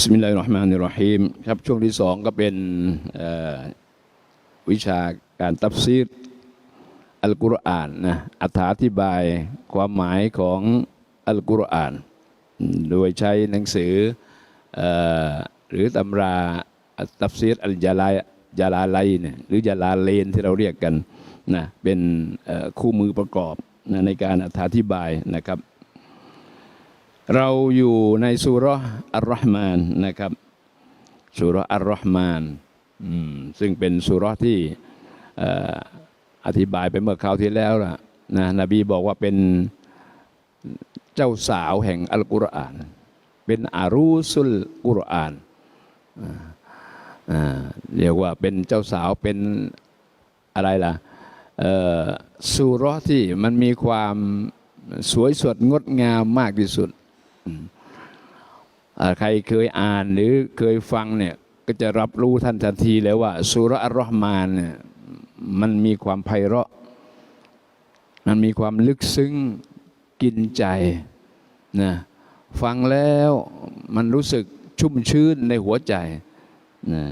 บิสมิลลาฮิรเราะห์มานิรเราะฮีมครับช่วงที่สองก็เป็นวิชาการตัฟซีรอัลกุรอานนะอธิบายความหมายของอัลกุรอาน โดยใช้หนังสืออหรือตำราตัฟซีรอัลจาลายจาลาไลเนี่ยหรือจาลาเลนที่เราเรียกกันนะเป็นคู่มือประกอบนะในการอธิบายนะครับ เราอยู่ในสุราะห์อัลรอฮ์มานนะครับสุราะห์อัลรอฮ์มานซึ่งเป็นสุรที่อธิบายไปเมื่อคราวที่แล้วล่ะนะนบีบอกว่าเป็นเจ้าสาวแห่งอัลกุรอาน เป็นอารูสุลกุรอานเรียกว่าเป็นเจ้าสาวเป็นอะไรล่ะสุรที่มันมีความสวยสดงดงามมากที่สุด ใครเคยอ่านหรือเคยฟังเนี่ยก็จะรับรู้ท่านทันทีเลยว่าสุรอัลรอฮ์มานเนี่ยมันมีความไพเราะ มันมีความลึกซึ้งกินใจนะฟังแล้วมันรู้สึกชุ่มชื้นในหัวใจนะ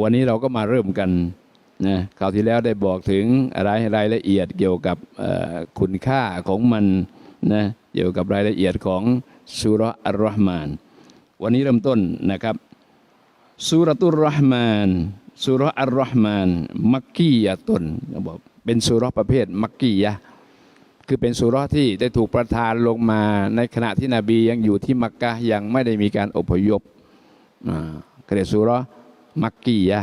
วันนี้เราก็มาเริ่มกันนะคราวที่แล้วได้บอกถึงอะไรรายละเอียดเกี่ยวกับคุณค่าของมันนะ เกี่ยวกับรายละเอียดของสุรอัลรอฮ์มาน วันนี้เริ่มต้นนะครับสุรตุรรห์มานสุรอัลรอฮ์มานมักกียะตนบอกเป็นสุรประเภทมักกียะคือเป็นสุรที่ได้ถูกประทานลงมาในขณะที่นบียังอยู่ที่มักกะยังไม่ได้มีการอพยพอ่าก็เรียกสุรมักกียะ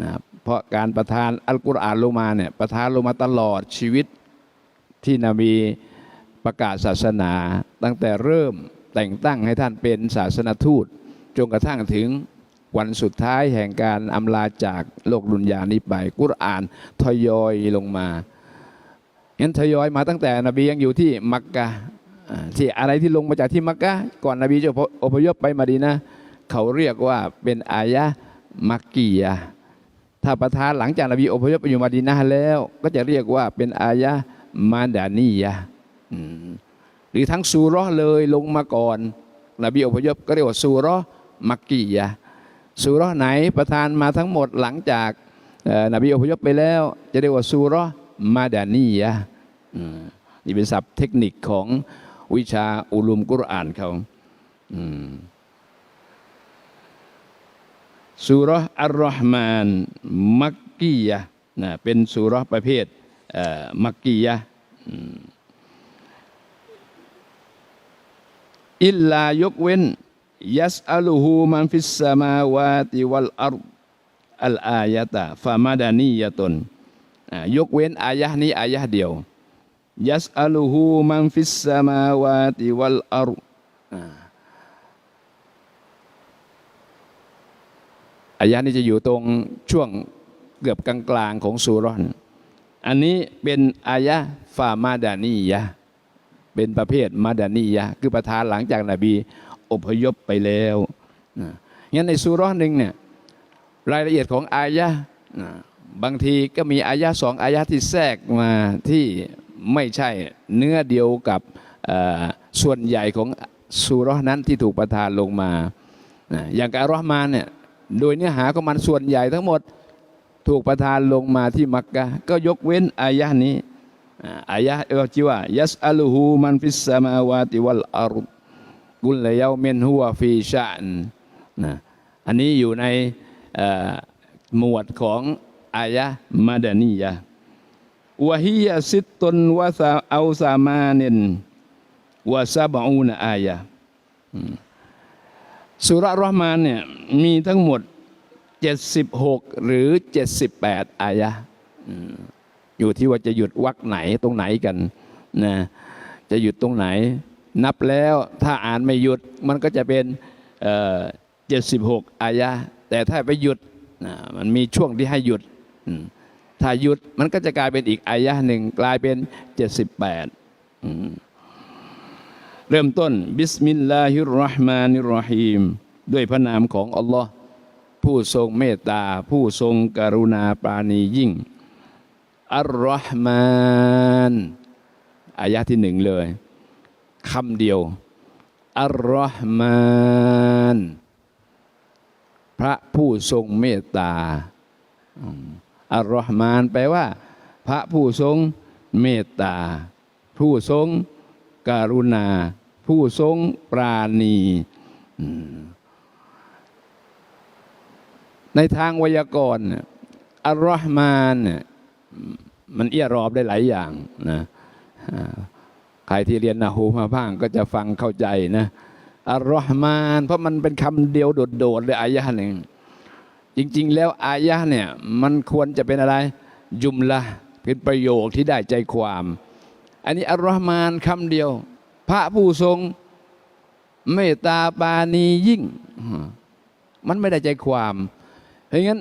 นะครับเพราะการประทานอัลกุรอานลงมาเนี่ยประทานลงมาตลอดชีวิตที่นบี ประกาศศาสนาตั้งแต่เริ่มแต่งตั้งให้ท่านเป็นศาสนทูต จนกระทั่งถึงวันสุดท้ายแห่งการอำลาจากโลกดุนยานี้ไปกุรอานทยอยลงมางั้นทยอยมาตั้งแต่นบียังอยู่ที่มักกะที่อะไรที่ลงมาจากที่มักกะก่อนนบีจะอพยพไปมาดีนะเขาเรียกว่าเป็นอายะมักกียะถ้าประทานหลังจากนบีอพยพไปอยู่มาดีนะแล้ว ก็จะเรียกว่าเป็นอายะมาดานียะ หรือทั้งซูร์เลยลงมาก่อนนบีอพยพก็เรียกว่าซูร์มักกียะซูร์ไหนประทานมาทั้งหมดหลังจากเอ่อนบีอพยพไปแล้ว จะเรียกว่าซูร์มาดานียะนี่เป็นศัพท์เทคนิคของวิชาอุลุมกุรอานเขาอืมซูรอัลรอฮ์มานมักกียะนะเป็นซูรประเภทมักกียะ อิลลายกเว้นยัสอัลูฮูมันฟิสสมาวาติวัลอัรอัลอายะตะฟามาดานียะตนยกเว้นอายะนี้อายะเดียวยัสอัลูฮูมันฟิสสมาวาติวัลอัรอายะนี้จะอยู่ตรงช่วงเกือบกลางๆของสุราะห์อันนี้เป็นอายะฟามาดานียะ เป็นประเภทมาดานียะคือประทานหลังจากนาบีอพยพไปแล้วนะงั้นในสุราะห์หนึ่งเนี่ยรายละเอียดของอายะนะบางทีก็มีอายะสองอายะที่แทรกมาที่ไม่ใช่เนื้อเดียวกับส่วนใหญ่ของสุราะห์นั้นที่ถูกประทานลงมานะอย่างการรอห์มานเนี่ยโดยเนื้อหาของมันส่วนใหญ่ทั้งหมดถูกประทานลงมาที่มักกะก็ยกเว้นอายะนี้ อ่ายะห์เอาชื่อว่ายัสอัลูฮูมันฟิสสมาวาติวัลอารุกุลเยามินฮัวฟีชะนนะอันนี้อยู่ในหมวดของอายะมาดานียะวะฮียะซิตตุนวะซาเอาซามานินวะซาบอูนอายะสุราราะห์มานเนี่ยมีทั้งหมด 76 หรือ 78 อายะ อยู่ที่ว่าจะหยุดวักไหนตรงไหนกันนะจะหยุดตรงไหน นับแล้วถ้าอ่านไม่หยุดมันก็จะเป็นเจ็ดสิบหกอายะ แต่ถ้าไปหยุดนะมันมีช่วงที่ให้หยุด ถ้าหยุดมันก็จะกลายเป็นอีกอายะหนึ่งกลายเป็นเจ็ดสิบแปดเริ่มต้นบิสมิลลาฮิรราะห์มานิรราะฮีมด้วยพระนามของอัลลอฮ์ผู้ทรงเมตตา ผู้ทรงกรุณาปราณียิ่ง อัลรอฮ์มานอายะที่หนึ่งเลยคำเดียว อัลรอฮ์มานพระผู้ทรงเมตตา อัลรอฮ์มานแปลว่า พระผู้ทรงเมตตา ผู้ทรงกรุณา ผู้ทรงปราณีในทางไวยากรณ์อัลรอฮ์มานเนี่ย มันเอียรอบได้หลายอย่างนะใครที่เรียนนะฮูมาบ้างก็จะฟังเข้าใจนะอัลรอฮ์มาน เพราะมันเป็นคำเดียวโดดๆเลยอายะห์หนึ่ง จริง ๆ แล้วอายะห์เนี่ยมันควรจะเป็นอะไร ยุมละเป็นประโยคที่ได้ใจความ อันนี้อัลรอฮ์มานคำเดียว พระผู้ทรงเมตตาปาณียิ่ง มันไม่ได้ใจความ เพราะงั้น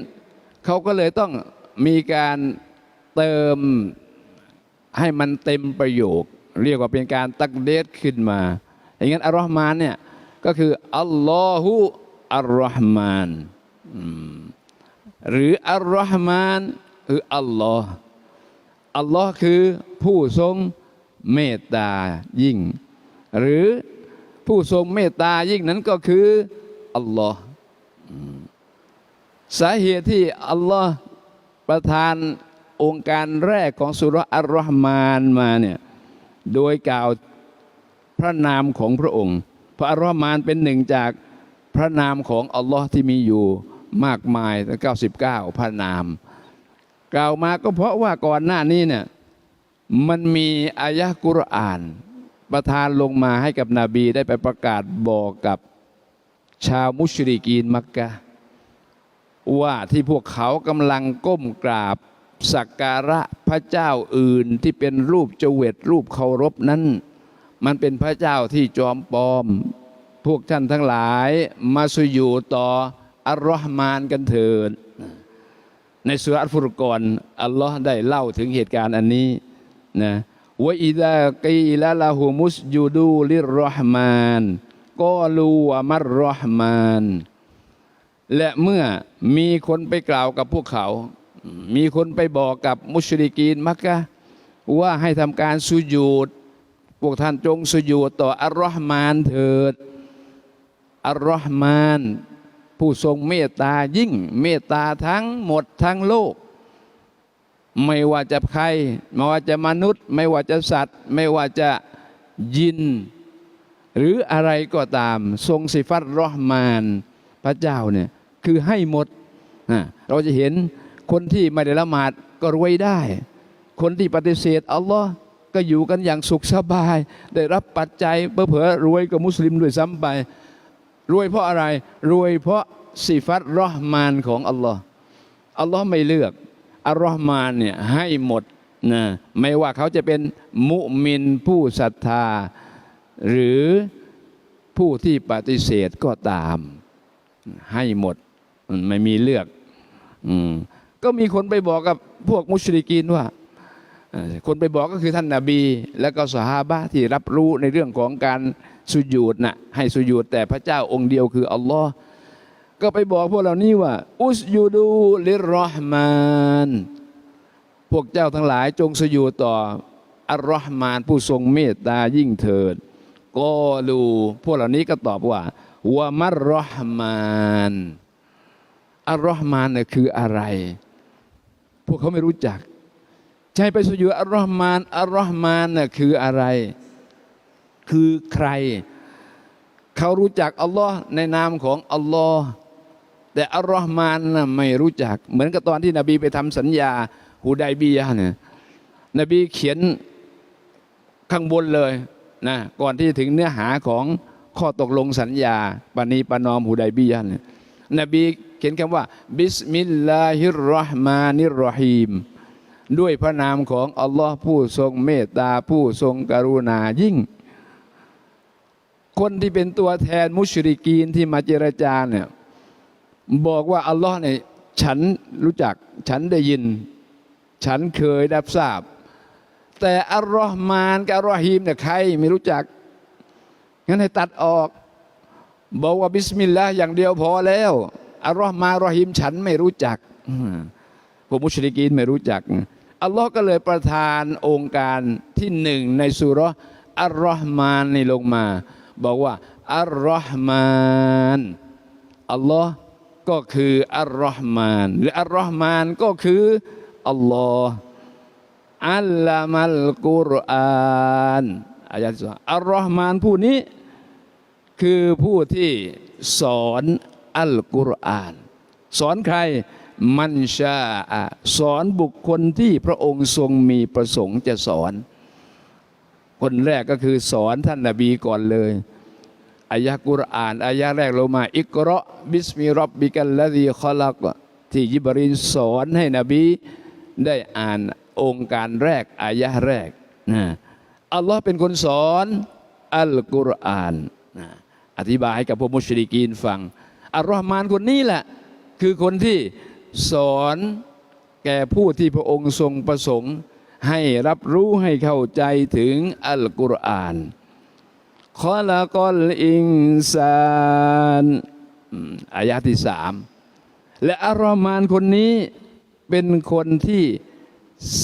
เขาก็เลยต้องมีการ เติมให้มันเต็มประโยค เรียกว่าเป็นการตักเดสขึ้นมา อย่างนั้นอัลลอฮ์มานเนี่ยก็คืออัลลอฮุอัลลอฮ์มานหรืออัลลอฮ์มานคืออัลลอฮ์อัลลอฮ์คือผู้ทรงเมตตายิ่ง หรือผู้ทรงเมตตายิ่งนั้นก็คืออัลลอฮ์สาเหตุที่อัลลอฮ์ประทาน องค์การแรกของสุรอัลรอฮ์มานมาเนี่ยโดยกล่าวพระนามของพระองค์ พระอัลรอฮ์มานเป็นหนึ่งจากพระนามของอัลลอฮ์ที่มีอยู่มากมายตั้ง99 พระนาม กล่าวมาก็เพราะว่าก่อนหน้านี้เนี่ยมันมีอายะกุรอาน ประทานลงมาให้กับนบีได้ไปประกาศบอกกับชาวมุชริกีนมักกะว่าที่พวกเขากำลังก้มกราบ สักการะพระเจ้าอื่นที่เป็นรูปเจเวตรูปเคารพนั้น มันเป็นพระเจ้าที่จอมปลอม พวกท่านทั้งหลายมาสุยูต่ออัลลอฮ์มานกันเถิดในสุรอัลฟุรกอนอัลลอฮ์ได้เล่าถึงเหตุการณ์อันนี้นะว่าอิดะกีละละหูมุสยูดูลิรอฮ์มานก็ลูวะมัรรอฮ์มานและเมื่อมีคนไปกล่าวกับพวกเขา มีคนไปบอกกับมุชริกีนมักกะว่าให้ทำการสุญูดพวกท่านจงสุญูดต่ออัลลอฮ์มานเถิดอัลลอฮ์มาน ผู้ทรงเมตตายิ่งเมตตาทั้งหมดทั้งโลก ไม่ว่าจะใคร ไม่ว่าจะมนุษย์ ไม่ว่าจะสัตว์ ไม่ว่าจะยิน หรืออะไรก็ตาม ทรงสิฟัตรอห์มาน พระเจ้าเนี่ยคือให้หมด เราจะเห็น คนที่ไม่ได้ละหมาดก็รวยได้ คนที่ปฏิเสธอัลลอฮ์ก็อยู่กันอย่างสุขสบาย ได้รับปัจจัยเผลอรวยกว่ามุสลิมด้วยซ้ำไป รวยเพราะอะไร รวยเพราะสิฟัตรอห์มานของอัลลอฮ์อัลลอฮ์ไม่เลือกอัลลอฮ์มานเนี่ยให้หมดนะไม่ว่าเขาจะเป็นมุมินผู้ศรัทธา หรือผู้ที่ปฏิเสธก็ตาม ให้หมดมันไม่มีเลือก อืม ก็มีคนไปบอกกับพวกมุชริกีนว่า คนไปบอกก็คือท่านนาบี แล้วก็สหาบะที่รับรู้ในเรื่องของการสุญูดนะให้สุญูดแต่พระเจ้าองค์เดียวคืออัลลอฮ์ก็ไปบอกพวกเหล่านี้ว่า อุสยูดูลิรอห์มานพวกเจ้าทั้งหลายจงสุญูดต่ออัลรอห์มานผู้ทรงเมตตายิ่งเถิดก็ลูพวกเหล่านี้ก็ตอบว่าวะมัรรอห์มานอัลรอห์มานเนี่ยคืออะไร พวกเขาไม่รู้จักใช่ไปสุญูดอัลรอห์มานอัลรอห์มานน่ะคืออะไร คือใคร เขารู้จักอัลลอฮ์ในนามของอัลลอฮ์แต่อัลรอห์มานน่ะไม่รู้จัก เหมือนกับตอนที่นบีไปทำสัญญาฮูไดบียะเนี่ยนบีเขียนข้างบนเลยนะก่อนที่จะถึงเนื้อหาของข้อตกลงสัญญาปณีปนอมฮูไดบียะเนี่ยนบี ขียนคำว่า บิสมิลลาฮิรราะห์มานิรรฮีม ด้วยพระนามของอัลลอฮ์ผู้ทรงเมตตาผู้ทรงกรุณายิ่ง คนที่เป็นตัวแทนมุชริกีนที่มาเจรจาเนี่ยบอกว่าอัลลอฮ์เนี่ยฉันรู้จักฉันได้ยิน ฉันเคยได้ทราบ แต่อัลลอฮ์มานกับอัลลอฮีมเนี่ยใครไม่รู้จักงั้นให้ตัดออก บอกว่าบิสมิลลาห์อย่างเดียวพอแล้ว อัลลอฮ์มานอัลลอฮีมฉันไม่รู้จักอืมพวกมุชริกีนไม่รู้จัก อัลลอฮ์ก็เลยประทานองค์การที่หนึ่งในสุรอัลลอฮ์มานนี่ลงมา บอกว่าอัลลอฮ์มานอัลลอฮ์ก็คืออัลลอฮ์มานหรืออัลลอฮ์มานก็คืออัลลอฮ์อัลลามัลกุรอานอายะที่สองอัลลอฮ์มานผู้นี้ คือผู้ที่สอน อัลกุรอาน สอนใครมันชาอะสอนบุคคลที่พระองค์ทรงมีประสงค์จะสอน คนแรกก็คือสอนท่านนาบีก่อนเลยอายะกุรอานอายะแรกลงมาอิกราะบิสมิรับบิกัลละดีขลักที่ยิบรีนสอนให้นบีได้อ่านองค์การแรกอายะแรกนะอัลลอฮ์เป็นคนสอนอัลกุรอานนะอธิบายให้กับพวกมุชริกีนฟัง อัลลอฮ์มานคนนี้แหละ คือคนที่สอนแก่ผู้ที่พระองค์ทรงประสงค์ให้รับรู้ให้เข้าใจถึงอัลกุรอานขอละกอลอินซานอืมอายะที่สามและอัลลอฮ์มานคนนี้เป็นคนที่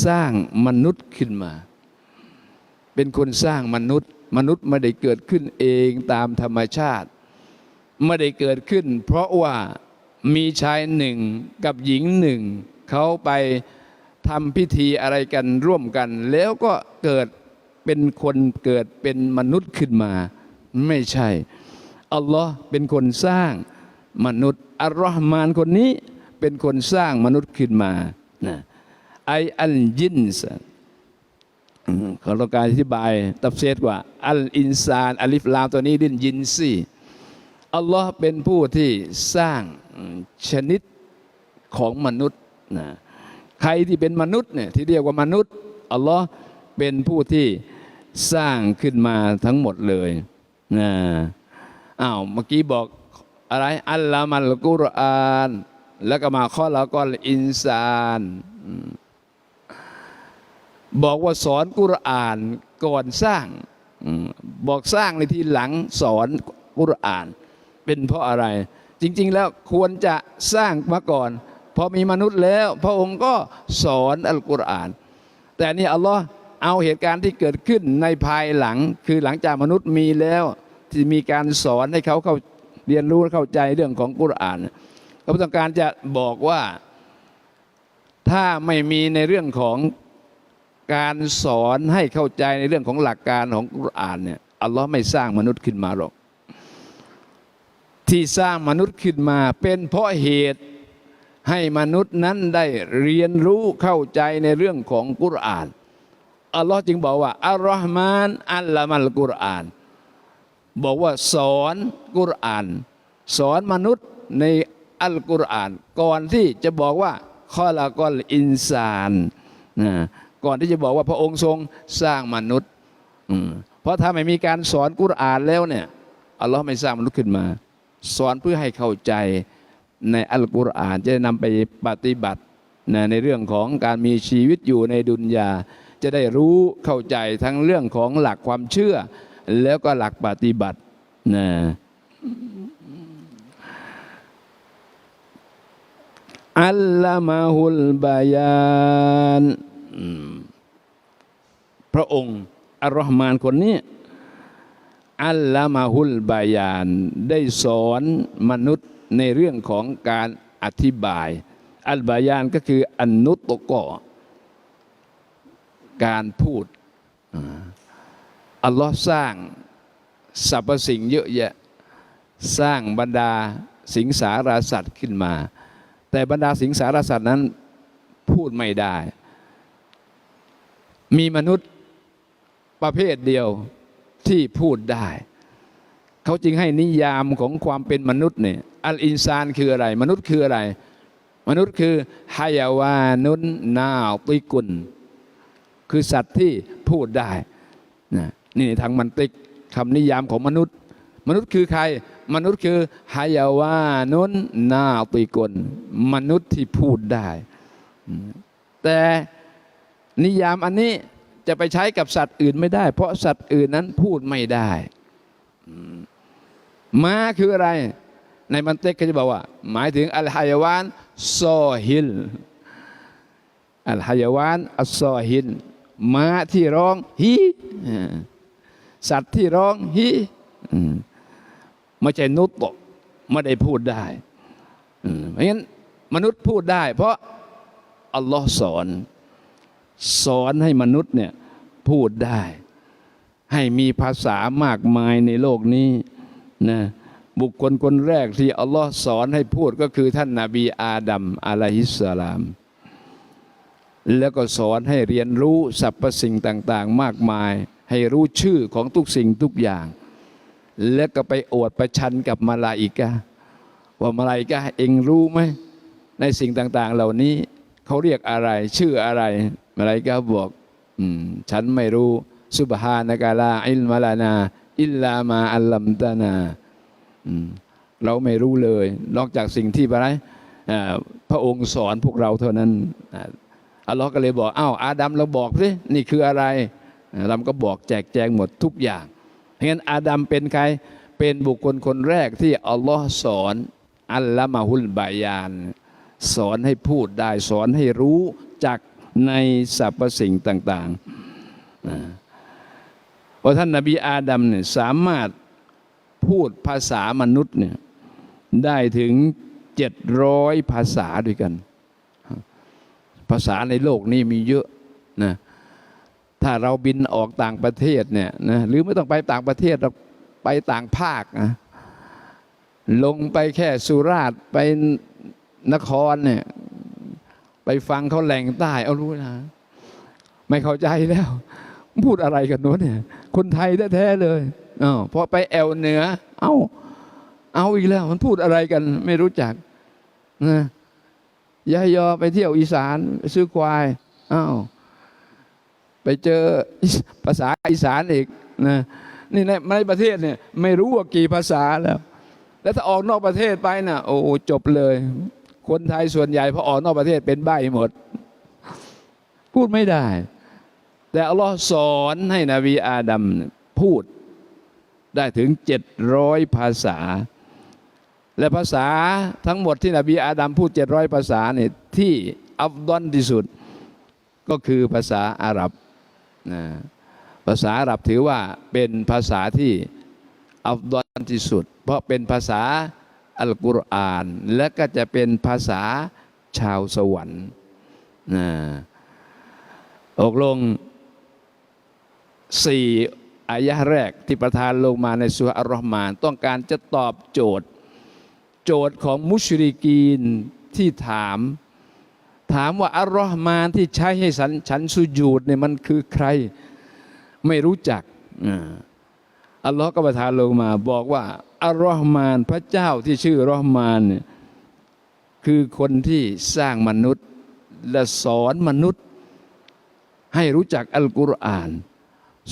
สร้างมนุษย์ขึ้นมา เป็นคนสร้างมนุษย์ มนุษย์ไม่ได้เกิดขึ้นเองตามธรรมชาติ ไม่ได้เกิดขึ้น เพราะว่ามีชายหนึ่งกับหญิงหนึ่ง เขาไปทำพิธีอะไรกันร่วมกัน แล้วก็เกิดเป็นคนเกิดเป็นมนุษย์ขึ้นมา ไม่ใช่ อัลลอฮ์เป็นคนสร้างมนุษย์อัลลอฮ์มานคนนี้เป็นคนสร้างมนุษย์ขึ้นมานะไออัลยินส์ขอต้องการอธิบายตับเซตว่า อัลอินซานอัลิฟลามตัวนี้ดินยินซี อัลลอฮ์เป็นผู้ที่สร้างชนิดของมนุษย์นะใครที่เป็นมนุษย์เนี่ยที่เรียกว่ามนุษย์อัลลอฮ์เป็นผู้ที่สร้างขึ้นมาทั้งหมดเลยนะอ้าวเมื่อกี้บอกอะไรอัลลามัลกุรอาน แล้วก็มาข้อละกอลอินซานบอกว่าสอนกุรอานก่อนสร้างบอกสร้างในทีหลังสอนกุรอาน เป็นเพราะอะไร จริง ๆ แล้วควรจะสร้างมาก่อน พอมีมนุษย์แล้ว พระองค์ก็สอนอัลกุรอาน แต่นี่อัลลอฮ์เอาเหตุการณ์ที่เกิดขึ้นในภายหลัง คือหลังจากมนุษย์มีแล้วที่มีการสอนให้เขาเข้าเรียนรู้และเข้าใจเรื่องของกุรอานเขาต้องการจะบอกว่าถ้าไม่มีในเรื่องของการสอนให้เข้าใจในเรื่องของหลักการของกุรอานเนี่ยอัลลอฮ์ไม่สร้างมนุษย์ขึ้นมาหรอก ที่สร้างมนุษย์ขึ้นมา เป็นเพราะเหตุให้มนุษย์นั้นได้เรียนรู้เข้าใจในเรื่องของกุรอาน อัลลอฮ์จึงบอกว่า อัลลอฮ์มาน อัลละมัลกุรอาน บอกว่าสอนกุรอาน สอนมนุษย์ในอัลกุรอาน ก่อนที่จะบอกว่าข้อละกอลอินซานนะก่อนที่จะบอกว่าพระองค์ทรงสร้างมนุษย์ เพราะถ้าไม่มีการสอนกุรอานแล้วเนี่ยอัลลอฮ์ไม่สร้างมนุษย์ขึ้นมา สอนเพื่อให้เข้าใจในอัลกุรอานจะนำไปปฏิบัตินะในเรื่องของการมีชีวิตอยู่ในดุนยา จะได้รู้เข้าใจทั้งเรื่องของหลักความเชื่อ แล้วก็หลักปฏิบัตินะอัลลมะฮุลบายานพระองค์อัลลอฮ์มานคนนี้ อัลลามาฮุลบายาน ได้สอนมนุษย์ในเรื่องของการอธิบาย อัลบายานก็คืออนุตโกการพูดอัลลอฮ์สร้างสรรพสิ่งเยอะแยะ สร้างบรรดาสิงสาราสัตว์ขึ้นมา แต่บรรดาสิงสารสัตว์นั้นพูดไม่ได้ มีมนุษย์ประเภทเดียว ที่พูดได้ เขาจึงให้นิยามของความเป็นมนุษย์เนี่ยอัลอินซานคืออะไร มนุษย์คืออะไร มนุษย์คือฮายาวานุนนาติกุล คือสัตว์ที่พูดได้นี่ทางมันติกคำนิยามของมนุษย์ มนุษย์คือใคร มนุษย์คือฮายาวานุนนาติกุล มนุษย์ที่พูดได้ แต่นิยามอันนี้ จะไปใช้กับสัตว์อื่นไม่ได้ เพราะสัตว์อื่นนั้นพูดไม่ได้ม้าคืออะไร ในมันเต็กเขาจะบอกว่า หมายถึงอัลฮายวานซอฮิลอัลฮายวานอัลซอฮิลม้าที่ร้องฮีสัตว์ที่ร้องฮีไม่ใช่นุตตะไม่ได้พูดได้เพราะงั้นมนุษย์พูดได้ เพราะอัลลอฮ์สอน สอนให้มนุษย์เนี่ยพูดได้ ให้มีภาษามากมายในโลกนี้นะบุคคลคนแรกที่อัลลอฮ์สอนให้พูดก็คือท่านนาบีอาดัมอะลัยฮิสสลาม แล้วก็สอนให้เรียนรู้สรรพสิ่งต่างๆ มากมาย ให้รู้ชื่อของทุกสิ่งทุกอย่าง แล้วก็ไปอวดประชันกับมาลาอิกาว่ามาลาอิกาเองรู้ไหมในสิ่งต่างๆ เหล่านี้เขาเรียกอะไรชื่ออะไร มาลาอิกาบอกอฉันไม่รู้สุบฮานากาลาอิลมาลานา อิลลามาอัลลัมตานาเราไม่รู้เลย นอกจากสิ่งที่อะไรพระองค์สอนพวกเราเท่านั้นอัลลอฮ์ก็เลยบอกอ้าวอาดัมเราบอกสินี่คืออะไรอาดัมก็บอกแจกแจงหมดทุกอย่างเพราะงั้นอาดัมเป็นใครเป็นบุคคลคนแรกที่อัลลอฮ์สอนอัลละมาฮุลบายาน สอนให้พูดได้สอนให้รู้จัก ในสรรพสิ่งต่างๆเพราะท่านนบีอาดัมเนี่ยสามารถพูดภาษามนุษย์เนี่ยได้ถึงเจ็ดร้อยภาษาด้วยกัน ภาษาในโลกนี้มีเยอะนะถ้าเราบินออกต่างประเทศเนี่ยนะหรือไม่ต้องไปต่างประเทศเราไปต่างภาคนะลงไปแค่สุราษฎร์ไปนครเนี่ย ไปฟังเขาแหล่งใต้ เอารู้นะ ไม่เข้าใจแล้ว พูดอะไรกันโน้นเนี่ย คนไทยแท้ๆเลยอ๋อพอไปแอวเหนือ เอ้า เอาอีกแล้ว มันพูดอะไรกัน ไม่รู้จักนะยายอไปเที่ยวอีสานซื้อควายอ้าวไปเจอภาษาอีสานอีกนะนี่ในในประเทศเนี่ย ไม่รู้ว่ากี่ภาษาแล้ว แล้วถ้าออกนอกประเทศไปนะ่ะ โอ้จบเลย คนไทยส่วนใหญ่พอออกนอกประเทศเป็นใบ้หมด พูดไม่ได้ แต่อัลลอฮ์สอนให้นบีอาดัมพูดได้ถึงเจ็ดร้อยภาษา และภาษาทั้งหมดที่นบีอาดัมพูดเจ็ดร้อยภาษาเนี่ยที่อัฟดอนที่สุด ก็คือภาษาอาหรับนะภาษาอาหรับถือว่าเป็นภาษาที่อัฟดอนที่สุด เพราะเป็นภาษา อัลกุรอาน และก็จะเป็นภาษาชาวสวรรค์นะอกลงสี่อายะห์แรกที่ประทานลงมาในสุอัลรอฮ์มาน ต้องการจะตอบโจทย์ โจทย์ของมุชริกีนที่ถาม ถามว่าอัลลอฮ์มานที่ใช้ให้ฉันฉันสุญูดเนี่ยมันคือใคร ไม่รู้จักอ่า อัลลอฮ์ก็ประทานลงมา บอกว่าอัลลอฮ์มานพระเจ้าที่ชื่ออัลลอฮ์มานเนี่ยคือคนที่สร้างมนุษย์และสอนมนุษย์ ให้รู้จักอัลกุรอาน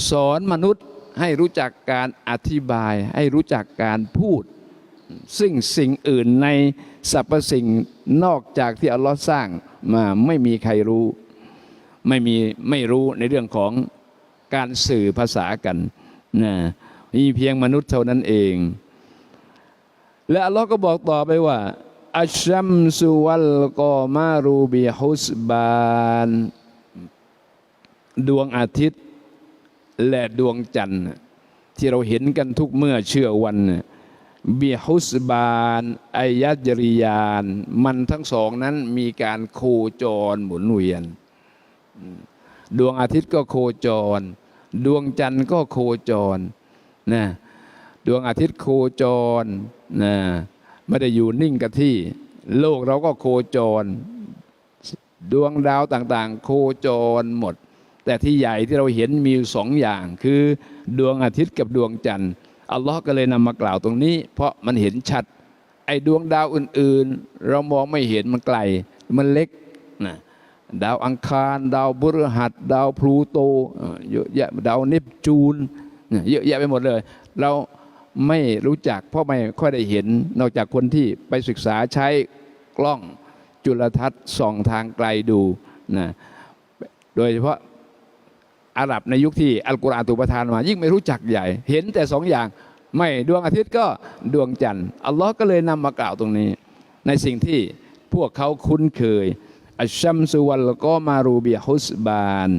สอนมนุษย์ให้รู้จักการอธิบาย ให้รู้จักการพูด ซึ่งสิ่งอื่นในสรรพสิ่งนอกจากที่อัลลอฮ์สร้างมาไม่มีใครรู้ ไม่มีไม่รู้ในเรื่องของการสื่อภาษากันนะ มีเพียงมนุษย์เท่านั้นเอง และอัลลอฮ์ก็บอกต่อไปว่า อัชชัมสุวัลกอมารูบิฮุสบาน ดวงอาทิตย์ และดวงจันทร์ ที่เราเห็นกันทุกเมื่อเชื่อวันน่ะบิฮุสบานอายะจริยาน มันทั้งสองนั้นมีการโคจรหมุนเวียน ดวงอาทิตย์ก็โคจร ดวงจันทร์ก็โคจร นะดวงอาทิตย์โคจรนะไม่ได้อยู่นิ่งกับที่ โลกเราก็โคจร ดวงดาวต่างๆ โคจรหมด แต่ที่ใหญ่ที่เราเห็นมีสองอย่าง คือดวงอาทิตย์กับดวงจันทร์อัลลอฮ์ก็เลยนำมากล่าวตรงนี้ เพราะมันเห็นชัด ไอ้ดวงดาวอื่นๆ เรามองไม่เห็นมันไกล มันเล็กนะดาวอังคาร ดาวพฤหัส ดาวพลูโตเอ่เยอะแยะดาวเนปจูน เยอะแยะไปหมดเลย เราไม่รู้จักเพราะไม่ค่อยได้เห็น นอกจากคนที่ไปศึกษาใช้กล้องจุลทรรศน์ส่องทางไกลดูนะโดยเฉพาะอาหรับในยุคที่อัลกุรอานถูกประทานมา ยิ่งไม่รู้จักใหญ่ เห็นแต่สองอย่าง ไม่ดวงอาทิตย์ก็ดวงจันทร์อัลลอฮ์ก็เลยนำมากล่าวตรงนี้ ในสิ่งที่พวกเขาคุ้นเคยอัชชัมสุวัลก็มารูเบิฮุสบาน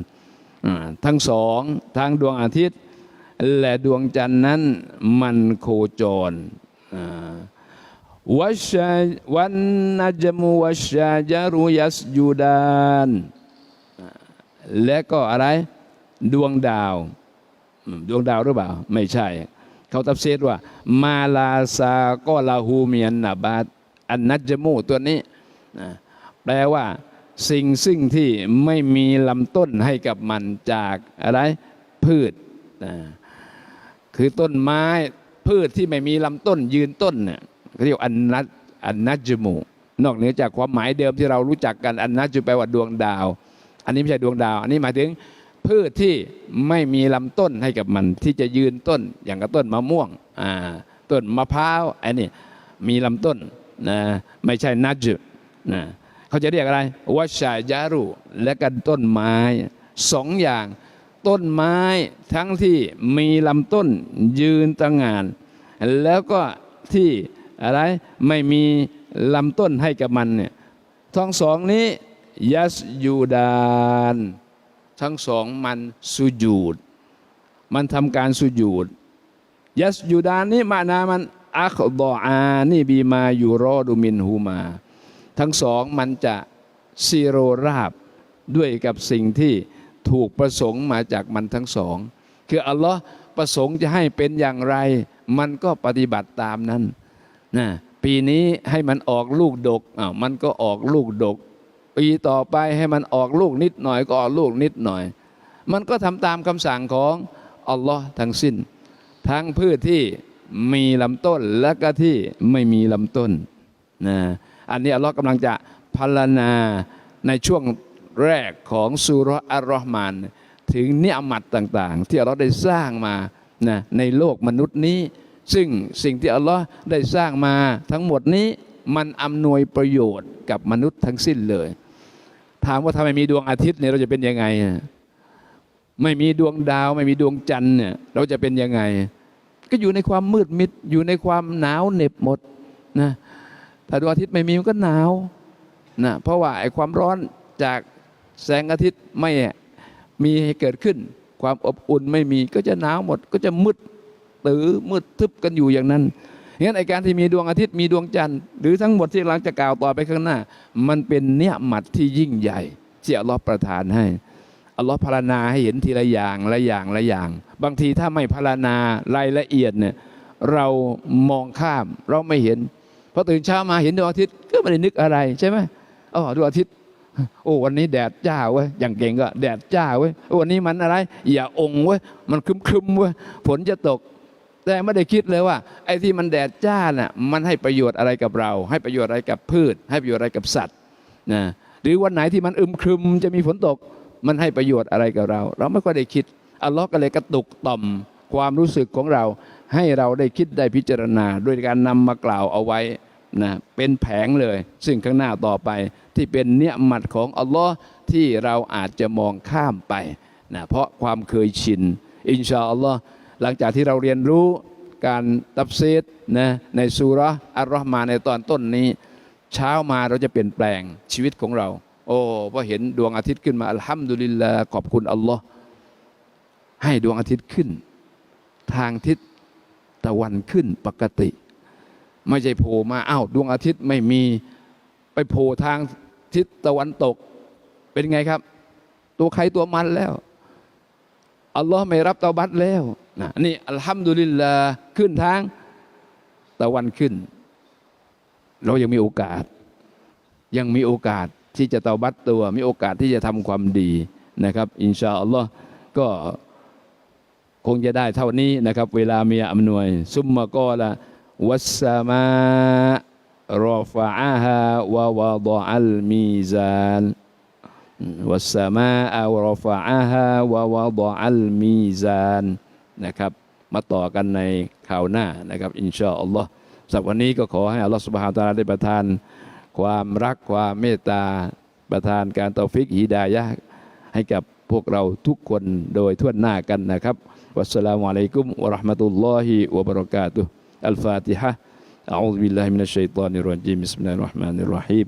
ทั้งสองทั้งดวงอาทิตย์ และดวงจันทร์นั้นมันโคจรวัชวันนัจมุวัชชารุยัสยูดานและก็อะไรดวงดาว ดวงดาวหรือเปล่า ไม่ใช่ เขาตับเซตว่า มาลาซาก็ลาหูเมียนนาบาตอันนัจมูตัวนี้ แปลว่า สิ่งซึ่งที่ไม่มีลำต้นให้กับมันจากอะไร พืชนะ คือต้นไม้พืชที่ไม่มีลำต้นยืนต้นเนี่ยเขาเรียกอันนัจอันนัจมูนอกเหนือจากความหมายเดิมที่เรารู้จักกันอันนัจจุแปลว่าดวงดาว อันนี้ไม่ใช่ดวงดาว อันนี้หมายถึงพืชที่ไม่มีลำต้นให้กับมันที่จะยืนต้นอย่างกับต้นมะม่วงอ่าต้นมะพร้าวอันนี้มีลำต้นนะไม่ใช่นัจจุนะเขาจะเรียกอะไรวัชชายารุและกันต้นไม้สองอย่าง ต้นไม้ทั้งที่มีลำต้นยืนตั้งงาน แล้วก็ที่อะไรไม่มีลำต้นให้กับมันเนี่ยทั้งสองนี้ยัสยูดานทั้งสองมันสุญูด มันทำการสุญูดยัสยูดานนี่มานามันอัคดออานี่บีมายูรอดูมินฮูมา ทั้งสองมันจะซีโรราบด้วยกับสิ่งที่ ถูกประสงค์มาจากมันทั้งสอง คืออัลลอฮ์ประสงค์จะให้เป็นอย่างไร มันก็ปฏิบัติตามนั้นนะปีนี้ให้มันออกลูกดกอ้าวมันก็ออกลูกดก ปีต่อไปให้มันออกลูกนิดหน่อยก็ออกลูกนิดหน่อย มันก็ทำตามคำสั่งของอัลลอฮ์ทั้งสิ้น ทั้งพืชที่มีลำต้นและก็ที่ไม่มีลำต้นนะอันนี้อัลลอฮ์กำลังจะพรรณนาในช่วง แรกของสุรอัลลอฮ์มานถึงเนื้อมัดต่างๆ ที่อัลลอฮ์ได้สร้างมานะในโลกมนุษย์นี้ ซึ่งสิ่งที่อัลลอฮ์ได้สร้างมาทั้งหมดนี้มันอำนวยประโยชน์กับมนุษย์ทั้งสิ้นเลย ถามว่าถ้าไมมีดวงอาทิตย์เนี่ยเราจะเป็นยังไง ไม่มีดวงดาว ไม่มีดวงจันทร์เนี่ยเราจะเป็นยังไง ก็อยู่ในความมืดมิด อยู่ในความหนาวเหน็บหมดนะถ้าดวงอาทิตย์ไม่มีมันก็หนาวนะเพราะว่าไอ้ความร้อนจาก แสงอาทิตย์ไม่มีให้เกิดขึ้น ความอบอุ่นไม่มีก็จะหนาวหมดก็จะมืดตื้อมืดทึบกันอยู่อย่างนั้นงั้นไอการที่มีดวงอาทิตย์มีดวงจันทร์หรือทั้งหมดที่หลังจะกล่าวต่อไปข้างหน้า มันเป็นเนื้อหมัดที่ยิ่งใหญ่ที่อัลลอฮ์ประทานให้อัลลอฮ์พารณนาให้เห็นทีละอย่างละอย่างละอย่าง บางทีถ้าไม่พารณนารายละเอียดเนี่ยเรามองข้ามเราไม่เห็นพอตื่นเช้ามาเห็นดวงอาทิตย์ก็ไม่ได้นึกอะไรใช่ไหมอ๋อดวงอาทิตย์ โอ้วันนี้แดดจ้าเว้ยอย่างเก่งก็แดดจ้าเว้ยวันนี้มันอะไร อย่าองเว้ยมันครึมครึมเว้ยฝนจะตก แต่ไม่ได้คิดเลยว่า ไอ้ที่มันแดดจ้าน่ะมันให้ประโยชน์อะไรกับเรา ให้ประโยชน์อะไรกับพืช ให้ประโยชน์อะไรกับสัตว์นะหรือวันไหนที่มันอึมครึมจะมีฝนตก มันให้ประโยชน์อะไรกับเรา เราไม่ค่อยได้คิดอัลลอฮ์ก็เลยกระตุกต่อมความรู้สึกของเรา ให้เราได้คิดได้พิจารณา โดยการนำมากล่าวเอาไว้ นะเป็นแผงเลย ซึ่งข้างหน้าต่อไปที่เป็นเนื้อหมัดของอัลลอฮ์ที่เราอาจจะมองข้ามไปนะเพราะความเคยชิน อินชาอัลลอฮ์หลังจากที่เราเรียนรู้การตับซีดนะในสุราอัลลอฮ์มาในตอนต้นนี้ เช้ามาเราจะเปลี่ยนแปลงชีวิตของเรา โอ้พอเห็นดวงอาทิตย์ขึ้นมาอัลฮัมดุลิลลาห์ขอบคุณอัลลอฮ์ให้ดวงอาทิตย์ขึ้น ทางทิศตะวันขึ้นปกติ ไม่ใช่โผล่มาอ้าวดวงอาทิตย์ไม่มีไปโผล่ทางทิศตะวันตก เป็นไงครับ ตัวใครตัวมันแล้วอัลลอฮ์ไม่รับเตาบัตแล้วนะนี่อัลฮัมดุลิลลาห์ขึ้นทางตะวันขึ้น เรายังมีโอกาส ยังมีโอกาสที่จะเตาบัตตัว มีโอกาสที่จะทำความดีนะครับ อินชาอัลลอฮ์ก็คงจะได้เท่านี้นะครับ เวลามีอำนวย ซุมมะกอละ วัสสมารอฟะอาฮาวะวะดะอัลมีซานวัสสมาอารฟะอาฮาวะวะดะอัลมีซานนะครับ มาต่อกันในข่าวหน้านะครับ อินชาอัลลอฮ์สำหรับวันนี้ก็ขอให้อัลลอฮ์สุบฮานตะอาลาได้ประทาน ความรักความเมตตาประทานการตอฟิกฮิดายะให้กับพวกเราทุกคนโดยทั่วหน้ากันนะครับ วัสสลามุอะลัยกุมวะราะห์มะตุลลอฮิวะบะเราะกาตุฮ์ الفاتحة. أعوذ بالله من الشيطان الرجيم. بسم الله الرحمن الرحيم.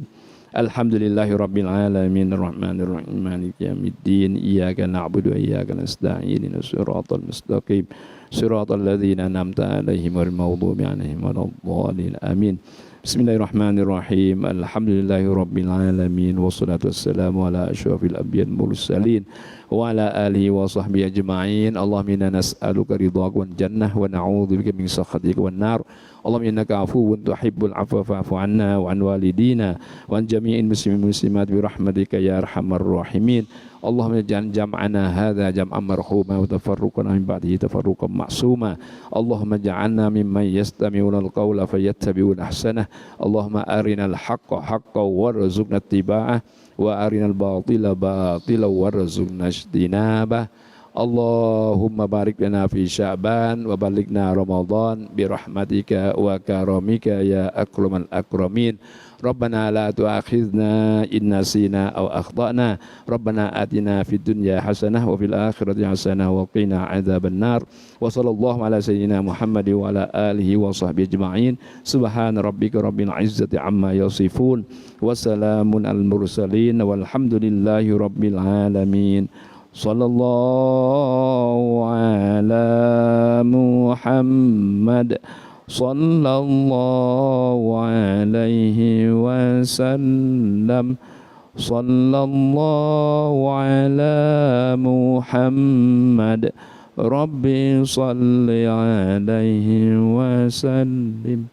الحمد لله رب العالمين. الرحمن الرحيم. مالك يوم الدين. إياك نعبد وإياك نستعين. الصراط المستقيم. صراط الذين أنعمت عليهم والمغضوب عليهم ولا الضالين. آمين. Bismillahirrahmanirrahim. Alhamdulillahirrabbilalamin. Wassalatu wassalamu ala ashrafil abiyan mursalin. Wa ala alihi wa sahbihi ajma'in. Allahumina nas'aluka ridhaku wa jannah. Wa na'udhu bika min sakhatika wa nar. Wa اللهم إنك عفو تحب العفو فاعف عنا وعن والدينا وعن جميع المسلمين والمسلمات برحمتك يا أرحم الراحمين. اللهم اجعل جمعنا هذا جمعا مرحوما وتفرقنا من بعده تفرقا معصوما. اللهم اجعلنا ممن يستمعون القول فيتبعون أحسنه. اللهم أرنا الحق حقا وارزقنا اتباعه وأرنا الباطل باطلا وارزقنا اجتنابه. اللهم بارك لنا في شعبان وبلغنا رمضان برحمتك وكرمك يا أكرم الأكرمين ربنا لا تؤاخذنا إن نسينا أو أخطأنا ربنا آتنا في الدنيا حسنة وفي الآخرة حسنة وقنا عذاب النار وصلى الله على سيدنا محمد وعلى آله وصحبه أجمعين سبحان ربك رب العزة عما يصفون وسلام المرسلين والحمد لله رب العالمين صلى الله على محمد صلى الله عليه وسلم. صلى الله على محمد. ربي صل عليه وسلم.